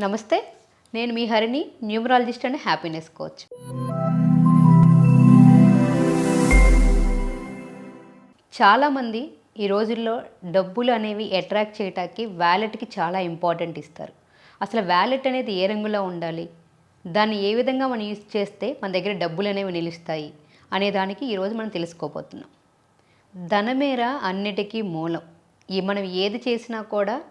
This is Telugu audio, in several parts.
నమస్తే నేను మీ Harini numerologist and happiness coach. చాలామంది ఈ రోజుల్లో డబ్బులు అనేవి అట్రాక్ట్ చేయటానికి వ్యాలెట్కి చాలా ఇంపార్టెంట్ ఇస్తారు. అసలు వ్యాలెట్ అనేది ఏ రంగులో ఉండాలి? దాన్ని ఏ విధంగా మనం యూజ్ చేస్తే మన దగ్గర డబ్బులు అనేవి నిలుస్తాయి? అనే దానికి ఈరోజు మనం తెలుసుకోబోతున్నాం. ధనమేర అన్నిటికీ మూలం. ఈ మనం ఏది చేసినా కూడా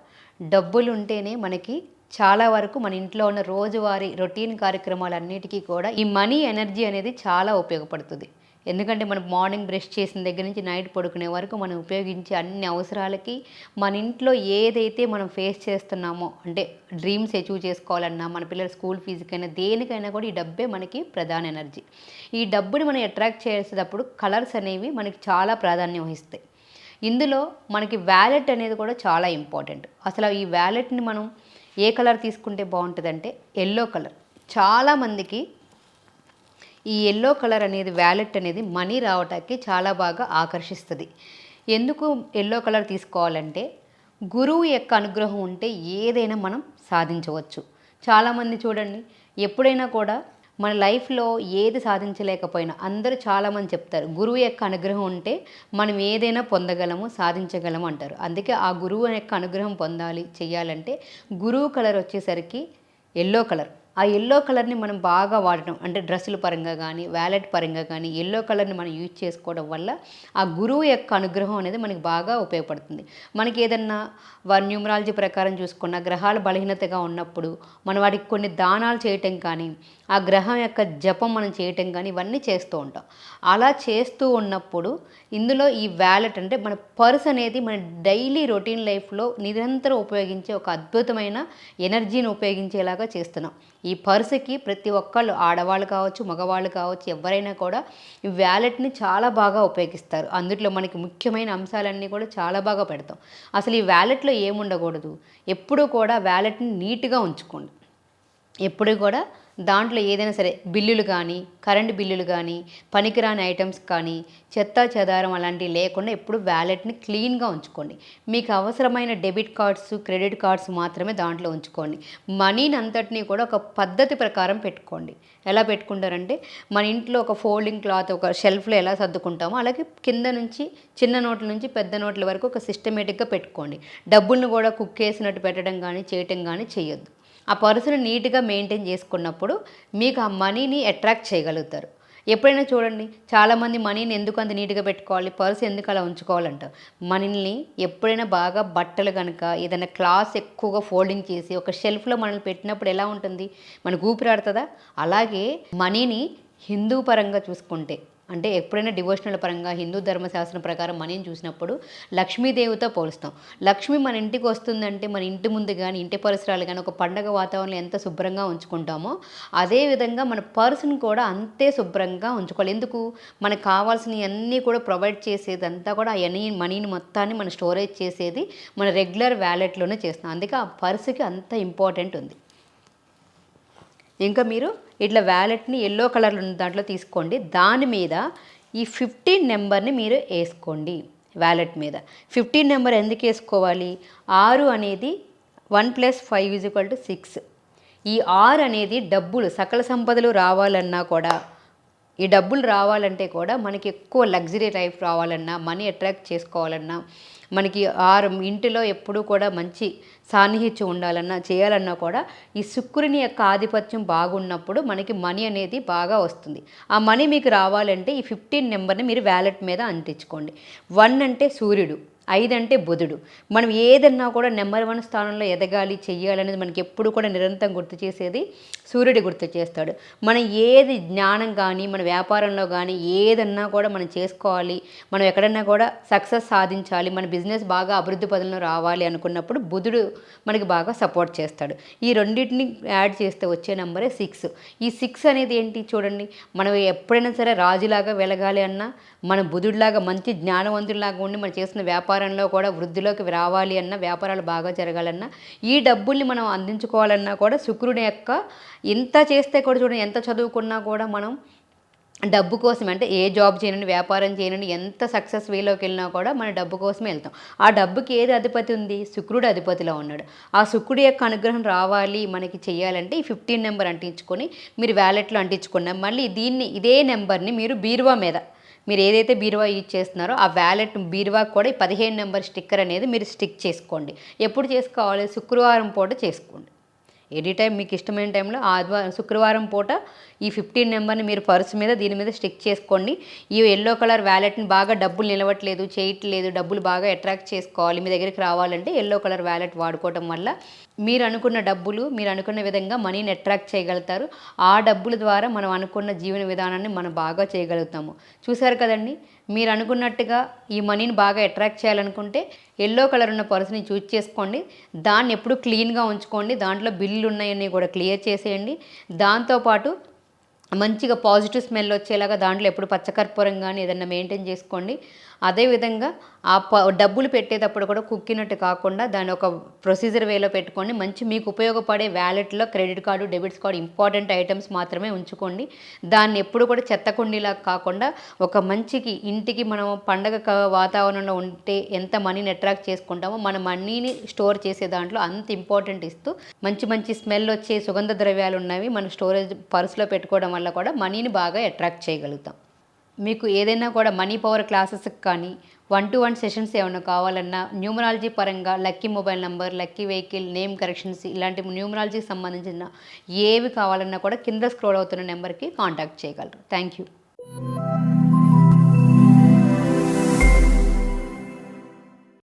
డబ్బులు ఉంటేనే మనకి చాలా వరకు మన ఇంట్లో ఉన్న రోజువారీ రొటీన్ కార్యక్రమాలన్నిటికీ కూడా ఈ మనీ ఎనర్జీ అనేది చాలా ఉపయోగపడుతుంది. ఎందుకంటే మనం మార్నింగ్ బ్రష్ చేసిన దగ్గర నుంచి నైట్ పడుకునే వరకు మనం ఉపయోగించే అన్ని అవసరాలకి మన ఇంట్లో ఏదైతే మనం ఫేస్ చేస్తున్నామో అంటే డ్రీమ్స్ అచీవ్ చేసుకోవాలన్నా మన పిల్లల స్కూల్ ఫీజుకైనా దేనికైనా కూడా ఈ డబ్బే మనకి ప్రధాన ఎనర్జీ. ఈ డబ్బుని మనం అట్రాక్ట్ చేసేటప్పుడు కలర్స్ అనేవి మనకి చాలా ప్రాధాన్యం వహిస్తాయి. ఇందులో మనకి వ్యాలెట్ అనేది కూడా చాలా ఇంపార్టెంట్. అసలు ఈ వ్యాలెట్ని మనం ఏ కలర్ తీసుకుంటే బాగుంటుందంటే ఎల్లో కలర్. చాలామందికి ఈ ఎల్లో కలర్ అనేది వ్యాలెట్ అనేది మనీ రావటానికి చాలా బాగా ఆకర్షిస్తుంది. ఎందుకు ఎల్లో కలర్ తీసుకోవాలంటే గురువు యొక్క అనుగ్రహం ఉంటే ఏదైనా మనం సాధించవచ్చు. చాలామంది చూడండి ఎప్పుడైనా కూడా మన లైఫ్లో ఏది సాధించలేకపోయినా అందరూ చాలామంది చెప్తారు గురువు యొక్క అనుగ్రహం ఉంటే మనం ఏదైనా పొందగలము సాధించగలము అంటారు. అందుకే ఆ గురువు యొక్క అనుగ్రహం పొందాలి చేయాలంటే గురువు కలర్ వచ్చేసరికి ఎల్లో కలర్. ఆ ఎల్లో కలర్ని మనం బాగా వాడటం అంటే డ్రెస్సుల పరంగా కానీ వ్యాలెట్ పరంగా కానీ ఎల్లో కలర్ని మనం యూజ్ చేసుకోవడం వల్ల ఆ గురువు యొక్క అనుగ్రహం అనేది మనకి బాగా ఉపయోగపడుతుంది. మనకి ఏదన్నా వారి న్యూమరాలజీ ప్రకారం చూసుకున్న గ్రహాలు బలహీనతగా ఉన్నప్పుడు మనం వాటికి కొన్ని దానాలు చేయటం కానీ ఆ గ్రహం యొక్క జపం మనం చేయటం కానీ ఇవన్నీ చేస్తూ ఉంటాం. అలా చేస్తూ ఉన్నప్పుడు ఇందులో ఈ వ్యాలెట్ అంటే మన పర్స్ అనేది మన డైలీ రొటీన్ లైఫ్లో నిరంతరం ఉపయోగించే ఒక అద్భుతమైన ఎనర్జీని ఉపయోగించేలాగా చేస్తున్నాం. ఈ పర్స్కి ప్రతి ఒక్కళ్ళు ఆడవాళ్ళు కావచ్చు మగవాళ్ళు కావచ్చు ఎవరైనా కూడా ఈ వ్యాలెట్ని చాలా బాగా ఉపయోగిస్తారు. అందులో మనకి ముఖ్యమైన అంశాలన్నీ కూడా చాలా బాగా పెడతాం. అసలు ఈ వ్యాలెట్లో ఏముండకూడదు. ఎప్పుడూ కూడా వ్యాలెట్ని నీట్గా ఉంచుకోండి. ఎప్పుడు కూడా దాంట్లో ఏదైనా సరే బిల్లులు కానీ కరెంటు బిల్లులు కానీ పనికిరాని ఐటమ్స్ కానీ చెత్త చెదారం అలాంటివి లేకుండా ఎప్పుడు వ్యాలెట్ని క్లీన్గా ఉంచుకోండి. మీకు అవసరమైన డెబిట్ కార్డ్స్ క్రెడిట్ కార్డ్స్ మాత్రమే దాంట్లో ఉంచుకోండి. మనీని అంతటినీ కూడా ఒక పద్ధతి ప్రకారం పెట్టుకోండి. ఎలా పెట్టుకుంటారంటే మన ఇంట్లో ఒక ఫోల్డింగ్ క్లాత్ ఒక షెల్ఫ్లో ఎలా సర్దుకుంటామో అలాగే కింద నుంచి చిన్న నోట్ల నుంచి పెద్ద నోట్ల వరకు ఒక సిస్టమేటిక్గా పెట్టుకోండి. డబ్బులను కూడా కుక్ చేసినట్టు పెట్టడం కానీ చేయటం కానీ చేయొద్దు. ఆ పర్సును నీట్గా మెయింటైన్ చేసుకున్నప్పుడు మీకు ఆ మనీని అట్రాక్ట్ చేయగలుగుతారు. ఎప్పుడైనా చూడండి చాలామంది మనీని ఎందుకు అంత నీట్గా పెట్టుకోవాలి పర్స్ ఎందుకు అలా ఉంచుకోవాలంటారు. మనీని ఎప్పుడైనా బాగా బట్టలు కనుక ఏదైనా క్లాస్ ఎక్కువగా ఫోల్డింగ్ చేసి ఒక షెల్ఫ్లో మనల్ని పెట్టినప్పుడు ఎలా ఉంటుంది? మనకు ఊపిరాడుతుందా అలాగే మనీని హిందూ పరంగా చూసుకుంటే అంటే ఎప్పుడైనా డివోషనల్ పరంగా హిందూ ధర్మశాస్త్రం ప్రకారం మనీని చూసినప్పుడు లక్ష్మీదేవితో పోలుస్తాం. లక్ష్మి మన ఇంటికి వస్తుందంటే మన ఇంటి ముందు కానీ ఇంటి పరిసరాలు కానీ ఒక పండగ వాతావరణం ఎంత శుభ్రంగా ఉంచుకుంటామో అదేవిధంగా మన పర్సుని కూడా అంతే శుభ్రంగా ఉంచుకోవాలి. ఎందుకు? మనకు కావాల్సినవి అన్నీ కూడా ప్రొవైడ్ చేసేది అంతా కూడా ఎనీ మనీని మొత్తాన్ని మనం స్టోరేజ్ చేసేది మన రెగ్యులర్ వ్యాలెట్లోనే చేస్తాం అందుకే ఆ పర్సుకి అంత ఇంపార్టెంట్ ఉంది. ఇంకా మీరు? ఇట్లా వ్యాలెట్ని ఎల్లో కలర్ ఉన్న దాంట్లో తీసుకోండి. దాని మీద ఈ ఫిఫ్టీన్ నెంబర్ని మీరు వేసుకోండి వ్యాలెట్ మీద. ఫిఫ్టీన్ నెంబర్ ఎందుకు వేసుకోవాలి? ఆరు అనేది one plus five is equal to six. ఈ ఆరు అనేది డబ్బులు సకల సంపదలు రావాలన్నా కూడా ఈ డబ్బులు రావాలంటే కూడా మనకి ఎక్కువ లగ్జరీ లైఫ్ రావాలన్నా మనీ అట్రాక్ట్ చేసుకోవాలన్నా మనకి ఆరు ఇంటిలో ఎప్పుడూ కూడా మంచి సాన్నిహిత్యం ఉండాలన్నా చేయాలన్నా కూడా ఈ శుక్రుని యొక్క ఆధిపత్యం బాగున్నప్పుడు మనకి మనీ అనేది బాగా వస్తుంది. ఆ మనీ మీకు రావాలంటే ఈ ఫిఫ్టీన్ నెంబర్ని మీరు వ్యాలెట్ మీద అంటించుకోండి. వన్ అంటే సూర్యుడు. ఐదు అంటే బుధుడు. మనం ఏదన్నా కూడా నెంబర్ వన్ స్థానంలో ఎదగాలి చెయ్యాలనేది మనకి ఎప్పుడు కూడా నిరంతరం గుర్తు చేసేది సూర్యుడి గుర్తు చేస్తాడు. మనం ఏది జ్ఞానం కానీ మన వ్యాపారంలో కానీ ఏదన్నా కూడా మనం చేసుకోవాలి మనం ఎక్కడన్నా కూడా సక్సెస్ సాధించాలి మన బిజినెస్ బాగా అభివృద్ధి పదంలో రావాలి అనుకున్నప్పుడు బుధుడు మనకి బాగా సపోర్ట్ చేస్తాడు. ఈ రెండింటిని యాడ్ చేస్తే వచ్చే నెంబరే సిక్స్. ఈ సిక్స్ అనేది ఏంటి చూడండి. మనం ఎప్పుడైనా సరే రాజులాగా వెలగాలి అన్నా మన బుధుడిలాగా మంచి జ్ఞానవంతుడిలాగా ఉండి మనం చేసిన వ్యాపారం వ్యాపారంలో కూడా వృద్ధిలోకి రావాలి అన్న వ్యాపారాలు బాగా జరగాలన్నా ఈ డబ్బుల్ని మనం అందించుకోవాలన్నా కూడా శుక్రుని యొక్క ఇంత చేస్తే కూడా చూడండి ఎంత చదువుకున్నా కూడా మనం డబ్బు కోసం అంటే ఏ జాబ్ చేయనండి వ్యాపారం చేయనండి ఎంత సక్సెస్ వేలోకి వెళ్ళినా కూడా మన డబ్బు కోసమే వెళ్తాం. ఆ డబ్బుకి ఏది అధిపతి ఉంది? శుక్రుడు అధిపతిలో ఉన్నాడు. ఆ శుక్రుడి యొక్క అనుగ్రహం రావాలి మనకి చేయాలంటే ఈ ఫిఫ్టీన్ నెంబర్ అంటించుకొని మీరు వ్యాలెట్లో అంటించుకున్నాం మళ్ళీ దీన్ని ఇదే నెంబర్ని మీరు బీరువా మీద మీరు ఏదైతే బీరువా యూజ్ చేస్తున్నారో ఆ వ్యాలెట్ బీరువా కూడా ఈ పదిహేను నెంబర్ స్టిక్కర్ అనేది మీరు స్టిక్ చేసుకోండి. ఎప్పుడు చేసుకోవాలి? శుక్రవారం పూట చేసుకోండి. ఎనీ టైం మీకు ఇష్టమైన టైంలో ఆదివారం శుక్రవారం పూట ఈ ఫిఫ్టీన్ నెంబర్ని మీరు పర్స్ మీద దీని మీద స్టిక్ చేసుకోండి. ఈ ఎల్లో కలర్ వ్యాలెట్ని బాగా డబ్బులు నిలవట్లేదు చేయట్లేదు డబ్బులు బాగా అట్రాక్ట్ చేసుకోవాలి మీ దగ్గరికి రావాలంటే ఎల్లో కలర్ వ్యాలెట్ వాడుకోవటం వల్ల మీరు అనుకున్న డబ్బులు మీరు అనుకున్న విధంగా మనీని అట్రాక్ట్ చేయగలుగుతారు. ఆ డబ్బుల ద్వారా మనం అనుకున్న జీవన విధానాన్ని మనం బాగా చేయగలుగుతాము. చూసారు కదండి? మీరు అనుకున్నట్టుగా ఈ మనీని బాగా అట్రాక్ట్ చేయాలనుకుంటే ఎల్లో కలర్ ఉన్న పర్సుని చూజ్ చేసుకోండి. దాన్ని ఎప్పుడు క్లీన్గా ఉంచుకోండి. దాంట్లో బిల్లులు ఉన్నాయని కూడా క్లియర్ చేసేయండి. దాంతోపాటు మంచిగా పాజిటివ్ స్మెల్ వచ్చేలాగా దాంట్లో ఎప్పుడు పచ్చకర్పూరం కానీ ఏదన్నా మెయింటైన్ చేసుకోండి. అదేవిధంగా ఆ ప డబ్బులు పెట్టేటప్పుడు కూడా కుక్కినట్టు కాకుండా దాని ఒక ప్రొసీజర్ వేలో పెట్టుకోండి మంచి మీకు ఉపయోగపడే వ్యాలెట్లో credit card debits card important items మాత్రమే ఉంచుకోండి. దాన్ని ఎప్పుడు కూడా చెత్త కుండీలా కాకుండా ఒక మంచికి ఇంటికి మనం పండగ వాతావరణంలో ఉంటే ఎంత మనీని అట్రాక్ట్ చేసుకుంటామో మన మనీని స్టోర్ చేసే దాంట్లో అంత ఇంపార్టెంట్ ఇస్తూ మంచి మంచి స్మెల్ వచ్చే సుగంధ ద్రవ్యాలు ఉన్నవి మన స్టోరేజ్ పర్సులో పెట్టుకోవడం వల్ల వల్ల కూడా మనీని బాగా అట్రాక్ట్ చేయగలుగుతాం. మీకు ఏదైనా కూడా మనీ పవర్ క్లాసెస్కి కానీ వన్ టు వన్ సెషన్స్ ఏమైనా కావాలన్నా న్యూమరాలజీ పరంగా lucky mobile number lucky vehicle name corrections ఇలాంటి న్యూమరాలజీకి సంబంధించిన ఏవి కావాలన్నా కూడా కింద స్క్రోల్ అవుతున్న నెంబర్కి కాంటాక్ట్ చేయగలరు. Thank you